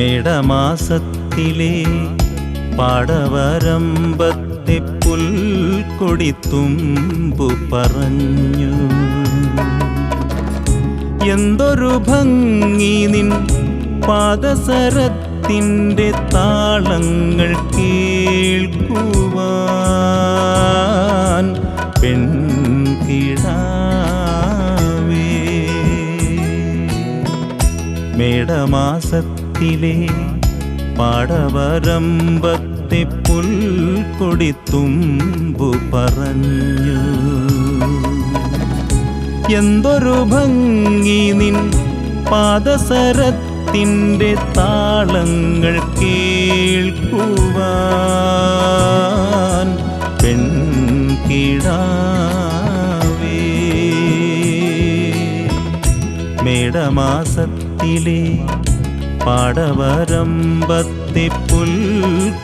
മേടമാസത്തിലെ പാടവരമ്പത്തെ പുൽക്കൊടിത്തുമ്പു പറഞ്ഞു. എന്തൊരു ഭംഗി നിൻ പാദസരത്തിന്റെ താളങ്ങൾ കേൾക്കുവാൻ പെൺകിടാവേ മേടമാസത്തിലെ പാടവരമ്പത്തെ പുൽക്കൊടിത്തുമ്പു പറഞ്ഞു. എന്തൊരു ഭംഗി നിൻ പാദസരത്തിന്റെ താളങ്ങൾ കേൾക്കുവാൻ പെൺകിടാവേ. മേടമാസത്തിലെ പാടവരമ്പത്തെ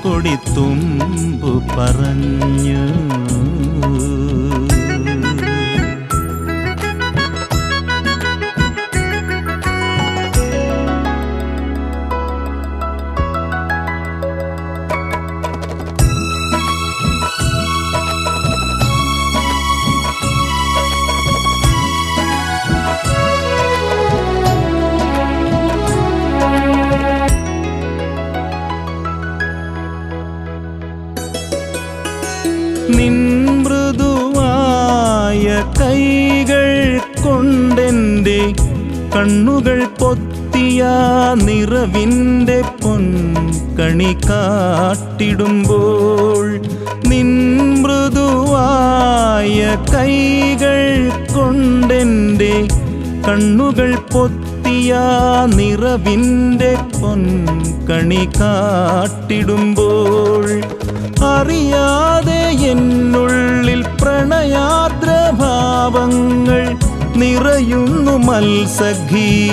കൊടിത്തുമ്പു പറഞ്ഞു കൈകൾ കൊണ്ടെന്റെ കണ്ണുകൾ പൊത്തിയ നിറവിന്റെ പൊൻകണി കാട്ടിടുമ്പോൾ നിൻ മൃദുവായ കൈകൾ കൊണ്ടെന്റെ കണ്ണുകൾ പൊത്തിയ നിറവിന്റെ പൊൻകണി കാട്ടിടുമ്പോൾ അറിയാതെ എന്നുള്ളിൽ പ്രണയാദ്രഭാവങ്ങൾ നിറയുന്നു മത്സഖി.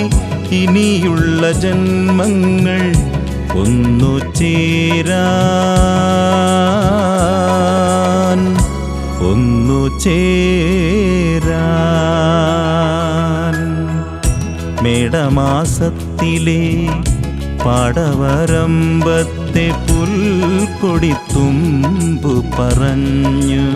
ഇനിയുള്ള ജന്മങ്ങൾ ഒന്നു ചേരാൻ. ഒന്നു ചേരാൻ. മേടമാസത്തിലെ പാടവരമ്പത്തെ പുൽക്കൊടിത്തുമ്പു പറഞ്ഞു.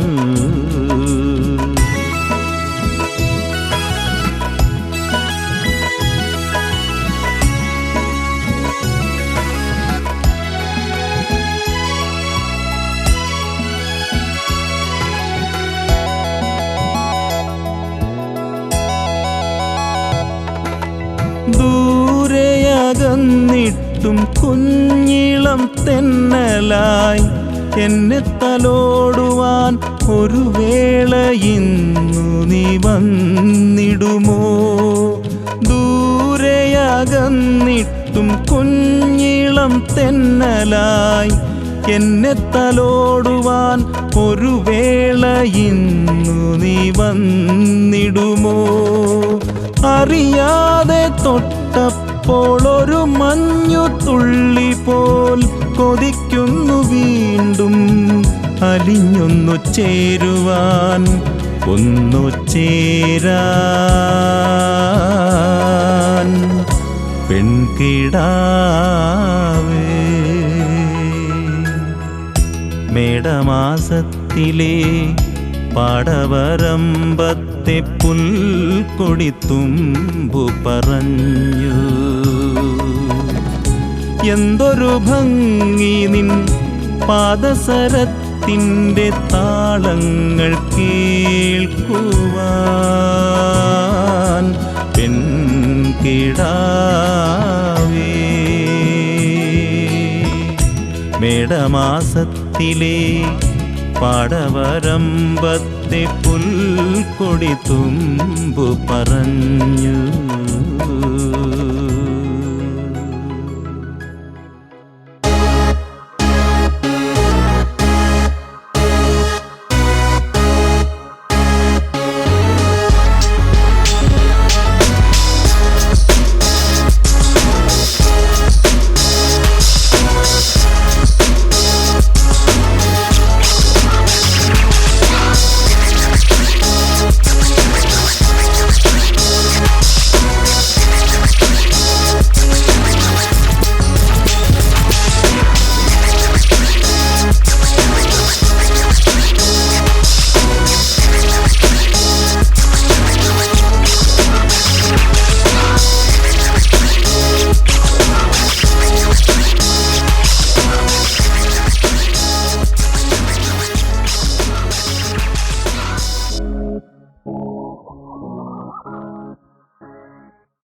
ദൂരെയകന്നിട്ടും കുഞ്ഞിളം തെന്നലായി എന്നെ തലോടുവാൻ ഒരു വേള ഇന്നു നീ വന്നിടുമോ? ദൂരെയകന്നിട്ടും കുഞ്ഞിളം തെന്നലായി എന്നെ തലോടുവാൻ ഒരു വേള ഇന്നു നീ വന്നിടുമോ? അറിയാതെ തൊട്ടപ്പോൾ ഒരു മഞ്ഞു തുള്ളി പോൽ കൊതിക്കുന്നു വീണ്ടും. അലിഞ്ഞൊന്നു ചേരുവാൻ ഒന്നു ചേരാൻ. പെൺകിടാവേ മേടമാസത്തിലെ പാടവരമ്പത്തെ പുൽക്കൊടിത്തുമ്പു പറഞ്ഞു. എന്തൊരു ഭംഗി നിൻ പാദസരത്തിന്റെ താളങ്ങൾ കേൾക്കുവാൻ പെൺകിടാവേ. മേടമാസത്തിലെ പാടവരമ്പത്തെ പുൽക്കൊടിത്തുമ്പു പറഞ്ഞു.